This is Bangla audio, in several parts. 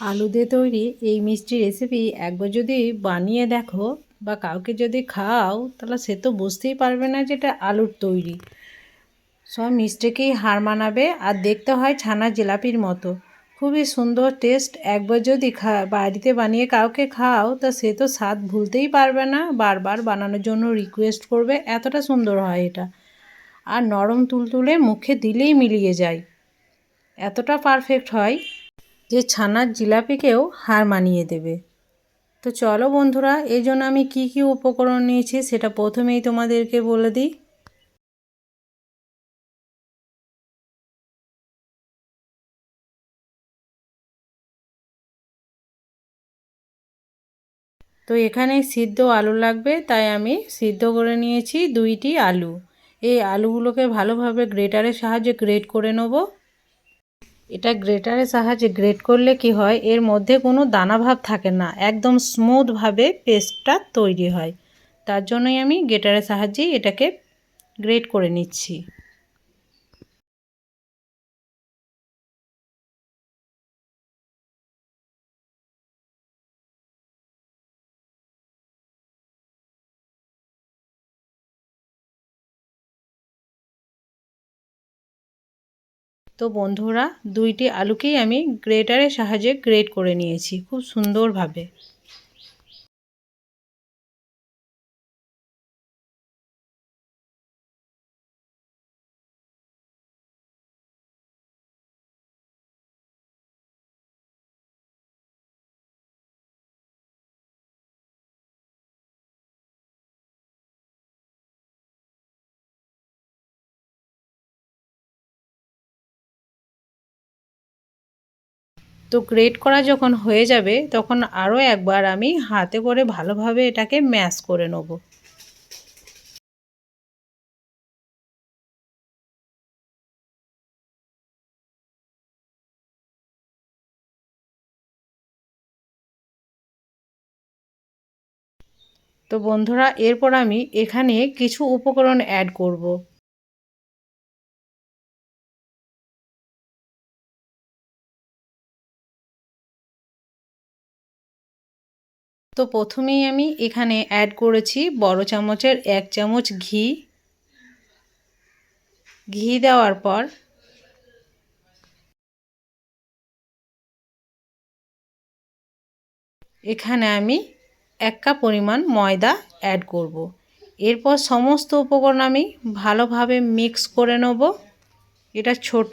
আলু দিয়ে তৈরি এই মিষ্টি রেসিপি একবার যদি বানিয়ে দেখো বা কাউকে যদি খাও, তাহলে সে তো বুঝতেই পারবে না যে এটা আলুর তৈরি। সব মিষ্টিকেই হার মানাবে আর দেখতে হয় ছানা জিলাপির মতো। খুবই সুন্দর টেস্ট একবার যদি খা, বাড়িতে বানিয়ে কাউকে খাও, তা সে তো স্বাদ ভুলতেই পারবে না। বারবার বানানোর জন্য রিকোয়েস্ট করবে, এতটা সুন্দর হয় এটা। আর নরম তুলতুলে মুখে দিলেই মিলিয়ে যায়। এতটা পারফেক্ট হয়। যে ছানার জিলাপিকেও হার মানিয়ে দেবে। তো চলো বন্ধুরা এই জন্য আমি কি কি উপকরণ নিয়েছি সেটা প্রথমেই তোমাদেরকে বলে দিই। তো এখানে সিদ্ধ আলু লাগবে, তাই আমি সিদ্ধ করে নিয়েছি দুইটি আলু। এই আলুগুলোকে ভালোভাবে গ্রেটারের সাহায্যে গ্রেট করে নেব। এটা গ্রেটারের সাহায্যে গ্রেট করলে কি হয়? এর মধ্যে কোনো দানা ভাব থাকে না। একদম স্মুথভাবে পেস্টটা তৈরি হয়। তার জন্যই আমি গ্রেটারের সাহায্যেই এটাকে গ্রেট করে নিচ্ছি। তো বন্ধুরা দুইটি আলুকেই আমি গ্রেটারের সাহায্যে গ্রেট করে নিয়েছি খুব সুন্দরভাবে। তো গ্রেট করা যখন হয়ে যাবে, তখন আরও একবার আমি হাতে করে ভালোভাবে এটাকে ম্যাশ করে নেব। তো বন্ধুরা, এরপর আমি এখানে কিছু উপকরণ অ্যাড করব। তো প্রথমেই আমি এখানে অ্যাড করেছি বড় চামচের এক চামচ ঘি। ঘি দেওয়ার পর এখানে আমি এক কাপ পরিমাণ ময়দা অ্যাড করব। এরপর সমস্ত উপকরণ আমি ভালোভাবে মিক্স করে নেব। এটা ছোট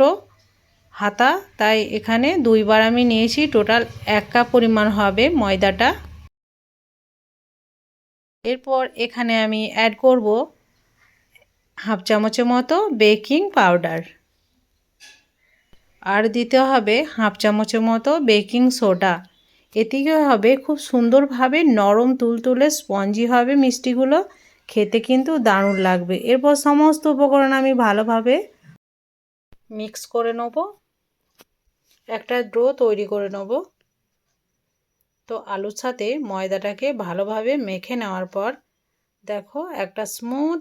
হাতা, তাই এখানে দুইবার আমি নিয়েছি। টোটাল এক কাপ পরিমাণ হবে ময়দাটা। এরপর এখানে আমি অ্যাড করব হাফ চামচের মতো বেকিং পাউডার আর দিতে হবে হাফ চামচের মতো বেকিং সোডা এটিকে হবে খুব সুন্দরভাবে নরম তুলতুলে স্পঞ্জি হবে মিষ্টিগুলো। খেতে কিন্তু দারুণ লাগবে। এরপর সমস্ত উপকরণ আমি ভালোভাবে মিক্স করে নেব। একটা ডো তৈরি করে নেব। তো আলুর সাথে ময়দাটাকে ভালোভাবে মেখে নেওয়ার পর দেখো একটা স্মুথ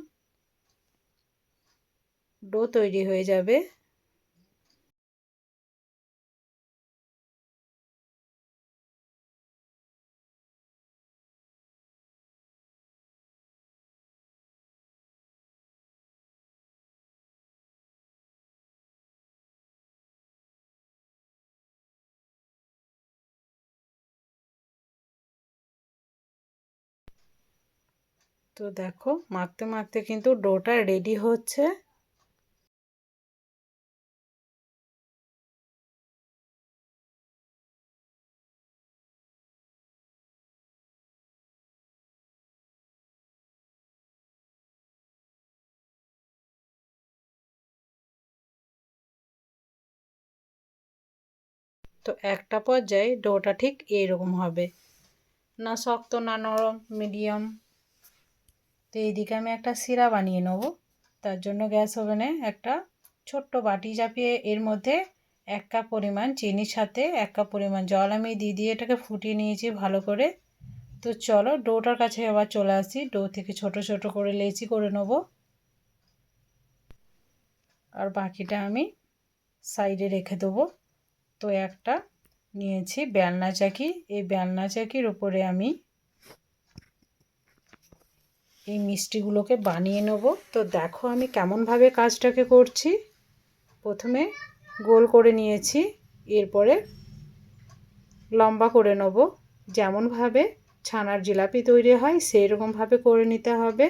ডো তৈরি হয়ে যাবে। তো দেখো মাখতে মাখতে কিন্তু ডোটা রেডি হচ্ছে। তো একটা পর্যায়ে ডোটা ঠিক এইরকম হবে। না শক্ত, না নরম মিডিয়াম তো এইদিকে আমি একটা সিরা বানিয়ে নেব। তার জন্য গ্যাস ওভেনে একটা ছোট্ট বাটি চাপিয়ে এর মধ্যে এক কাপ পরিমাণ চিনির সাথে এক কাপ পরিমাণ জল আমি দিয়ে দিয়ে এটাকে ফুটিয়ে নিয়েছি ভালো করে। তো চলো ডোটার কাছে আবার চলে আসি। ডো থেকে ছোট ছোট করে লেচি করে নেব। আর বাকিটা আমি সাইডে রেখে দেবো। তো একটা নিয়েছি বেলনা চাকি। এই বেলনা চাকির উপরে আমি এই মিষ্টিগুলোকে বানিয়ে নেব। তো দেখো আমি কেমনভাবে কাজটাকে করছি। প্রথমে গোল করে নিয়েছি, এরপরে লম্বা করে নেব। যেমনভাবে ছানার জিলাপি তৈরি হয় সেই রকমভাবে করে নিতে হবে।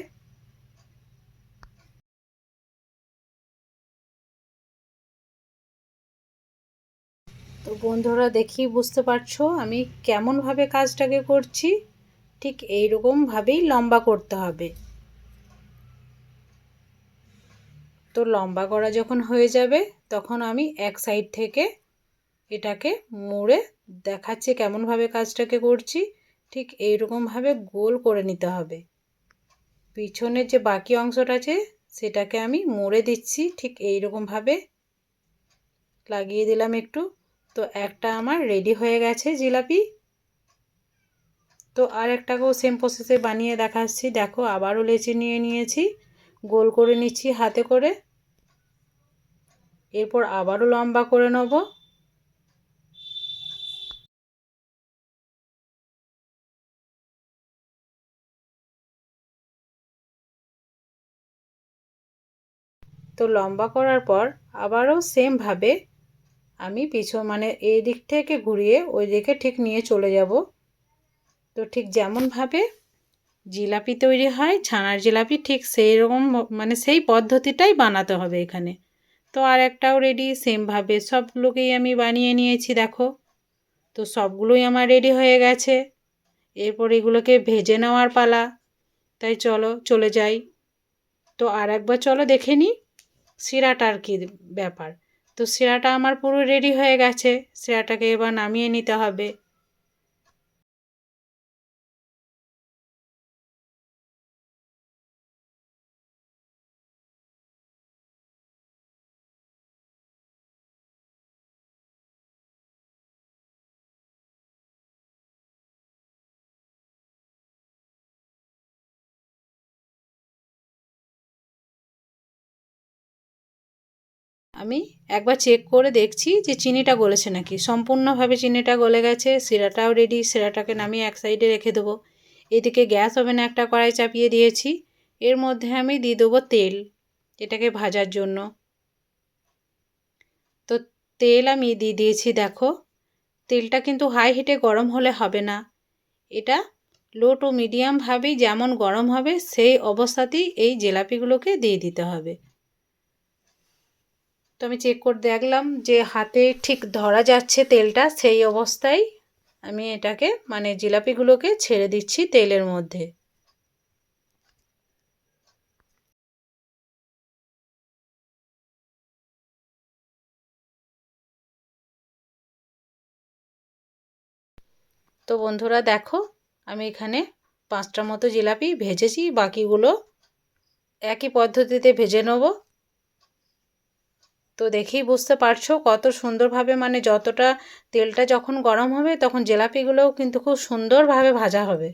তো বন্ধুরা দেখি, বুঝতে পারছ আমি কেমনভাবে কাজটাকে করছি। ঠিক এই রকমভাবেই লম্বা করতে হবে। তো লম্বা করা যখন হয়ে যাবে, তখন আমি এক সাইড থেকে এটাকে মুড়ে দেখাচ্ছি কেমনভাবে কাজটাকে করছি। ঠিক এই রকমভাবে গোল করে নিতে হবে। পিছনের যে বাকি অংশটা আছে, সেটাকে আমি মুড়ে দিচ্ছি। ঠিক এই রকমভাবে লাগিয়ে দিলাম একটু। তো একটা আমার রেডি হয়ে গেছে জিলাপি। তো আর একটাকেও সেম প্রসেসে বানিয়ে দেখাচ্ছি। দেখো আবারও লেচি নিয়ে নিয়েছি, গোল করে নিচ্ছি হাতে করে। এরপর আবারও লম্বা করে নেব। তো লম্বা করার পর আবারও সেমভাবে আমি পিছন মানে এই দিক থেকে ঘুরিয়ে ওই দিকে ঠিক নিয়ে চলে যাব। তো ঠিক যেমনভাবে জিলাপি তৈরি হয়, ছানার জিলাপি ঠিক সেই রকম মানে সেই পদ্ধতিটাই বানাতে হবে এখানে। তো আর একটাও রেডি সেমভাবে সবগুলোকেই আমি বানিয়ে নিয়েছি, দেখো। তো সবগুলোই আমার রেডি হয়ে গেছে। এরপর এগুলোকে ভেজে নেওয়ার পালা। তাই চলো, চলে যাই। তো আর একবার চলো দেখে নিই শিরাটার কী ব্যাপার। তো শিরাটা আমার পুরো রেডি হয়ে গেছে। শিরাটাকে এবার নামিয়ে নিতে হবে। আমি একবার চেক করে দেখছি যে চিনিটা গলেছে নাকি। সম্পূর্ণভাবে চিনিটা গলে গেছে, শিরাটাও রেডি শিরাটাকে নামিয়ে এক সাইডে রেখে দেবো। এদিকে গ্যাস ওভেনে একটা কড়াই চাপিয়ে দিয়েছি। এর মধ্যে আমি দিয়ে দেবো তেল, এটাকে ভাজার জন্য। তো তেল আমি দিয়ে দিয়েছি, দেখো। তেলটা কিন্তু হাই হিটে গরম হলে হবে না। এটা লো টু মিডিয়ামভাবেই যেমন গরম হবে, সেই অবস্থাতেই এই জেলাপিগুলোকে দিয়ে দিতে হবে। তো আমি চেক করে দেখলাম যে হাতে ঠিক ধরা যাচ্ছে তেলটা, সেই অবস্থায় আমি এটাকে মানে জিলাপিগুলোকে ছেড়ে দিচ্ছি তেলের মধ্যে। তো বন্ধুরা দেখো, আমি এখানে পাঁচটা মতো জিলাপি ভেজেছি, বাকিগুলো একই পদ্ধতিতে ভেজে নেব। তো দেখেই বুঝতে পারছ কত সুন্দরভাবে মানে যতটা তেলটা যখন গরম হবে তখন জিলাপিগুলোও কিন্তু খুব সুন্দরভাবে ভাজা হবে।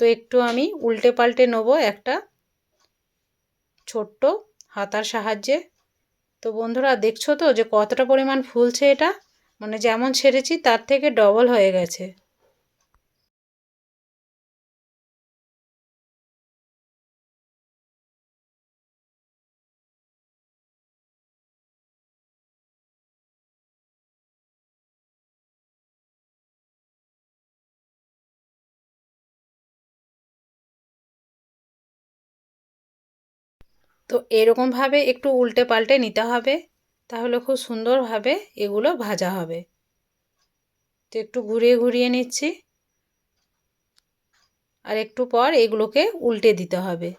তো একটু আমি উল্টে পাল্টে নেব একটা ছোট্ট হাতার সাহায্যে। তো বন্ধুরা দেখছ তো যে কতটা পরিমাণ ফুলছে এটা? মানে যেমন ছেড়েছি, তার থেকে ডবল হয়ে গেছে। তো এরকমভাবে একটু উল্টে পাল্টে নিতে হবে। তাহলে খুব সুন্দরভাবে এগুলো ভাজা হবে। তো একটু ঘুরিয়ে ঘুরিয়ে নিচ্ছি। আর একটু পর এগুলোকে উল্টে দিতে হবে।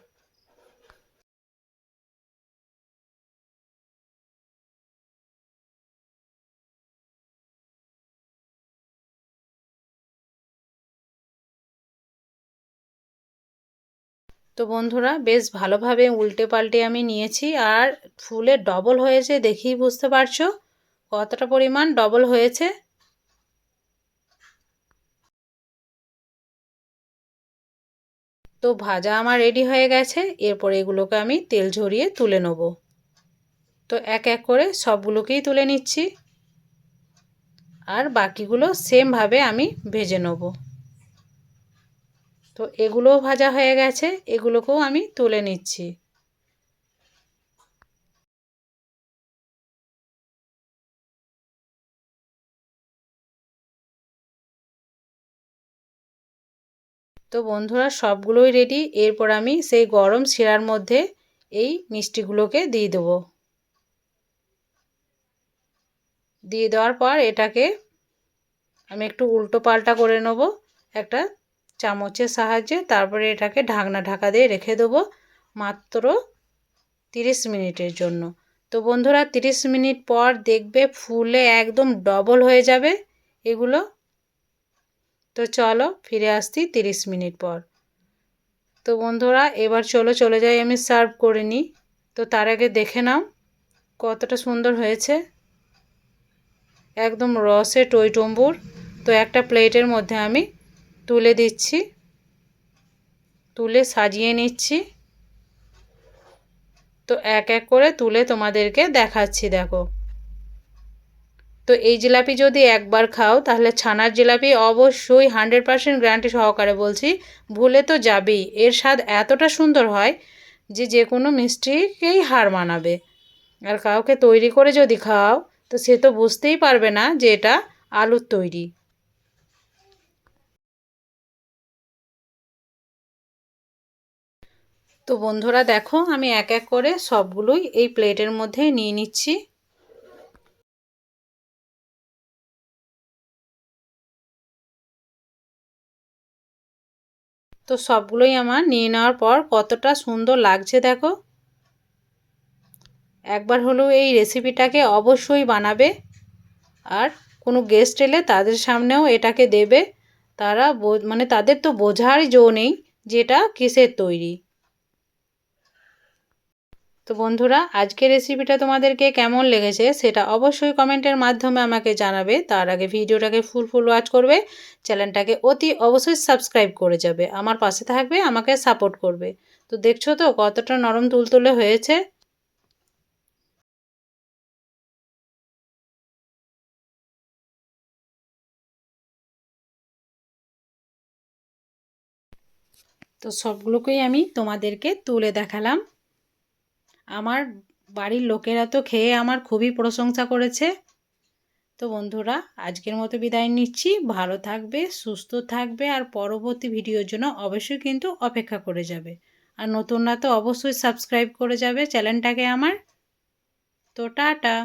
তো বন্ধুরা, বেশ ভালোভাবে উল্টে পাল্টে আমি নিয়েছি আর ফুলের ডবল হয়েছে দেখেই বুঝতে পারছ কতটা পরিমাণ ডবল হয়েছে। তো ভাজা আমার রেডি হয়ে গেছে, এরপর এগুলোকে আমি তেল ঝরিয়ে তুলে নেব। তো এক এক করে সবগুলোকেই তুলে নিচ্ছি আর বাকিগুলো সেমভাবে আমি ভেজে নেব। তো এগুলোও ভাজা হয়ে গেছে, এগুলোকেও আমি তুলে নিচ্ছি। তো বন্ধুরা, সবগুলোই রেডি এরপর আমি সেই গরম শিরার মধ্যে এই মিষ্টিগুলোকে দিয়ে দেবো। দিয়ে দেওয়ার পর এটাকে আমি একটু উল্টো পাল্টা করে নেব, একটা চামচের সাহায্যে তারপরে এটাকে ঢাকনা ঢাকা দিয়ে রেখে দেবো মাত্র তিরিশ মিনিটের জন্য। তো বন্ধুরা, তিরিশ মিনিট পর দেখবে ফুলে একদম ডবল হয়ে যাবে এগুলো। তো চলো ফিরে আসছি তিরিশ মিনিট পর। তো বন্ধুরা, এবার চলো, চলে যাই আমি সার্ভ করে নিই। তো তার আগে দেখে নাও কতটা সুন্দর হয়েছে। একদম রসে টইটম্বুর তো একটা প্লেটের মধ্যে আমি তুলে দিচ্ছি। তুলে সাজিয়ে নিচ্ছি। তো এক এক করে তুলে তোমাদেরকে দেখাচ্ছি, দেখো। তো এই জিলাপি যদি একবার খাও, তাহলে ছানার জিলাপি অবশ্যই হান্ড্রেড পারসেন্ট গ্যারান্টি সহকারে বলছি, ভুলে তো যাবেই। এর স্বাদ এতটা সুন্দর হয় যে যে কোনো মিষ্টিকেই হার মানাবে। আর কাউকে তৈরি করে যদি খাও, তো সে তো বুঝতেই পারবে না যে এটা আলুর তৈরি। তো বন্ধুরা দেখো, আমি এক এক করে সবগুলোই এই প্লেটের মধ্যে নিয়ে নিচ্ছি। তো সবগুলোই আমার নিয়ে নেওয়ার পর কতটা সুন্দর লাগছে দেখো। একবার হলেও এই রেসিপিটাকে অবশ্যই বানাবে। আর কোনো গেস্ট এলে তাদের সামনেও এটাকে দেবে। তারা মানে তাদের তো বোঝার জো নেই যেটা কিসের তৈরি। তো বন্ধুরা, আজকের রেসিপিটা তোমাদেরকে কেমন লেগেছে সেটা অবশ্যই কমেন্টের মাধ্যমে আমাকে জানাবে। তার আগে ভিডিওটাকে ফুল ফুল ওয়াচ করবে চ্যানেলটাকে অতি অবশ্যই সাবস্ক্রাইব করে যাবে, আমার পাশে থাকবে, আমাকে সাপোর্ট করবে। তো দেখছ তো কতটা নরম তুলতুলে হয়েছে? তো সবগুলোকেই আমি তোমাদেরকে তুলে দেখালাম। আমার বাড়ির লোকেরা তো খেয়ে আমার খুবই প্রশংসা করেছে। তো বন্ধুরা, আজকের মতো বিদায় নিচ্ছি। ভালো থাকবে, সুস্থ থাকবে, আর পরবর্তী ভিডিওর জন্য অবশ্যই কিন্তু অপেক্ষা করে যাবে। আর নতুনরা তো অবশ্যই সাবস্ক্রাইব করে যাবে চ্যানেলটাকে আমার। তো টাটা।